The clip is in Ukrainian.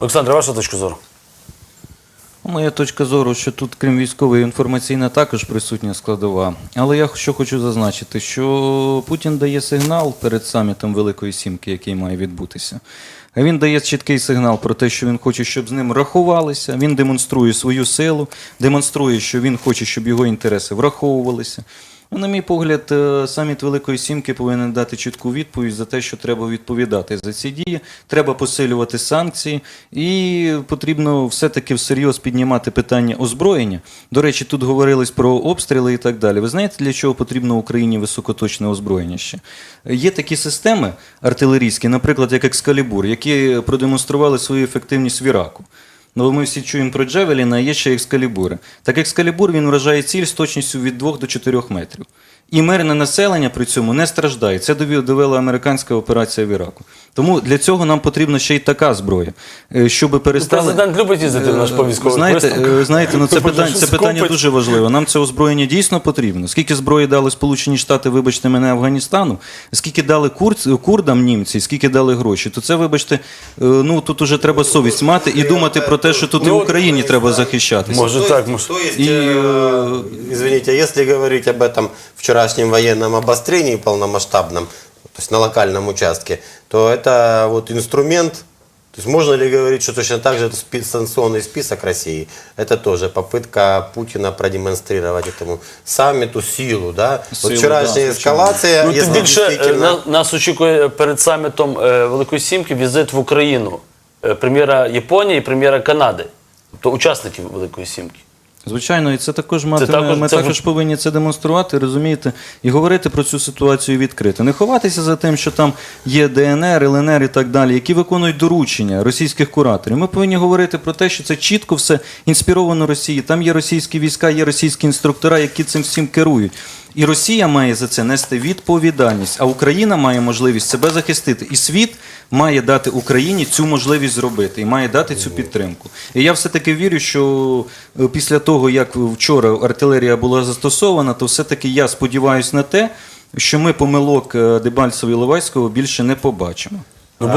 Олександр, ваша точка зору? Моя точка зору, що тут, крім військової, інформаційна також присутня складова. Але я що хочу зазначити, що Путін дає сигнал перед самітом Великої Сімки, який має відбутися. Він дає чіткий сигнал про те, що він хоче, щоб з ним рахувалися. Він демонструє свою силу, демонструє, що він хоче, щоб його інтереси враховувалися. Ну, на мій погляд, е, саміт Великої Сімки повинен дати чітку відповідь за те, що треба відповідати за ці дії, треба посилювати санкції, і потрібно все-таки всерйоз піднімати питання озброєння. До речі, тут говорилось про обстріли і так далі. Ви знаєте, для чого потрібно Україні високоточне озброєння ще? Є такі системи артилерійські, наприклад, як Екскалібур, які продемонстрували свою ефективність в Іраку. Ну, ми всі чуємо про Джевеліна, а є ще екскалібури. Так екскалібур він вражає ціль з точністю від 2 до 4 метрів. І мирне населення при цьому не страждає. Це довела американська операція в Іраку. Тому для цього нам потрібна ще й така зброя, е, щоб перестали... Президент любить їздити в наш по військових Знаєте, е, знаєте, ну це питання, це питання дуже важливе. Нам це озброєння дійсно потрібно. Скільки зброї дали Сполучені Штати, вибачте мене, Афганістану, скільки дали кур- курдам німці, скільки дали гроші, то це, вибачте, е, ну тут уже треба совість мати і думати про те, що тут і Ну, Україні треба захищатися. Може То так, есть- може. То есть, И, э, извините, если говорить об этом вчерашнем военном обострении полномасштабном, то есть на локальном участке, то это вот инструмент, то есть можно ли говорить, что точно так же это спи- санкционный список России, это тоже попытка Путина продемонстрировать этому саммиту силу, да? Силу, вот вчерашняя да, эскалация, Ну, тим если більше е, действительно... на- нас очікує перед самітом е, Великої Сімки візит в Україну е, прем'єра Японії і прем'єра Канади, тобто учасників Великої Сімки. Звичайно, і це також мати, також- ми це також повинні це демонструвати, розумієте, і говорити про цю ситуацію відкрито. Не ховатися за тим, що там є ДНР, ЛНР і так далі, які виконують доручення російських кураторів. Ми повинні говорити про те, що це чітко все інспіровано Росією. Там є російські війська, є російські інструктора, які цим всім керують. І Росія має за це нести відповідальність, а Україна має можливість себе захистити. І світ має дати Україні цю можливість зробити і має дати цю підтримку. І я все-таки вірю, що е, після того, як вчора артилерія була застосована, то все-таки я сподіваюся на те, що ми помилок е, Дебальцева і Левайського більше не побачимо. Ну,